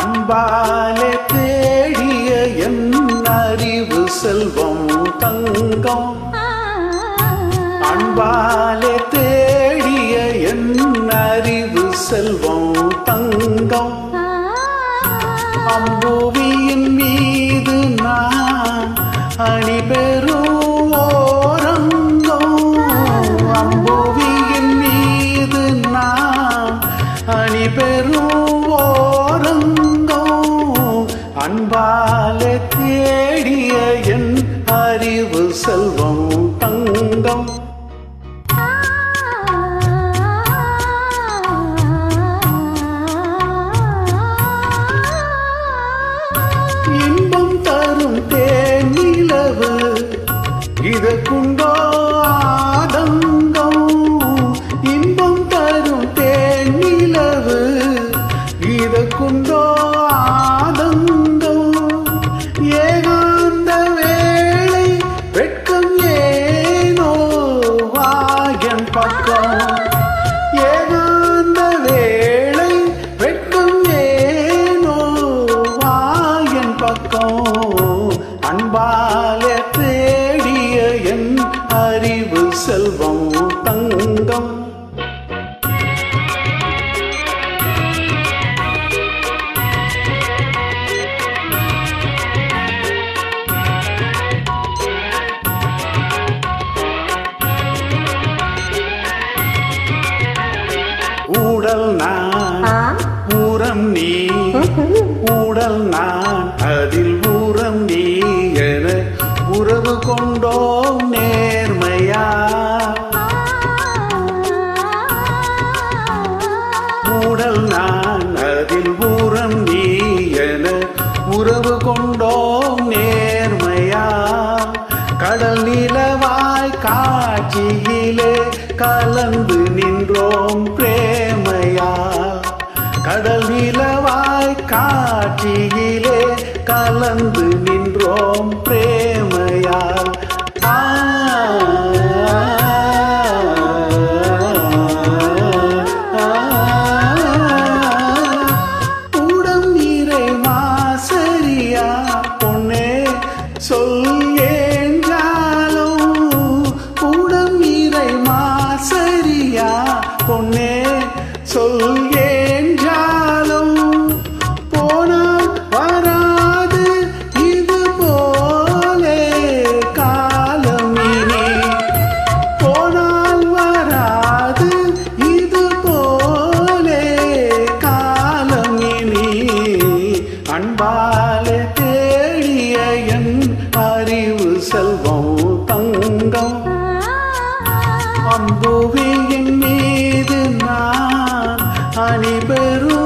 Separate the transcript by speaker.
Speaker 1: அன்பாலே தேடிய என் அறிவு செல்வம் தங்கம். அன்பாலே தேடிய என் அறிவு செல்வம் தங்கம். அம்புவியின் மீது நான் அணிபெறும் ஓரங்கம். அம்புவியின் மீது நான் அணிபெறும் அன்பா ஏகாந்த வேளை வெட்கம் ஏனோ வாயன் பக்கம். ஏகாந்த வேளை வெட்கம் ஏனோ வாயன் பக்கம். அன்பாலே தேடிய என் அறிவு செல்வம் தங்கம். ஊடல் நான். ஊரம் நீ. ஊடல் நான். காட்சியிலே கலந்து நின்றோம் பிரேமையா. கடல் நிலவாய் காட்சியிலே கலந்து நின்றோம் பிரேமையா. செல்வம் தங்கம் அம்புவியின் மீது நான் அணிபெறும்.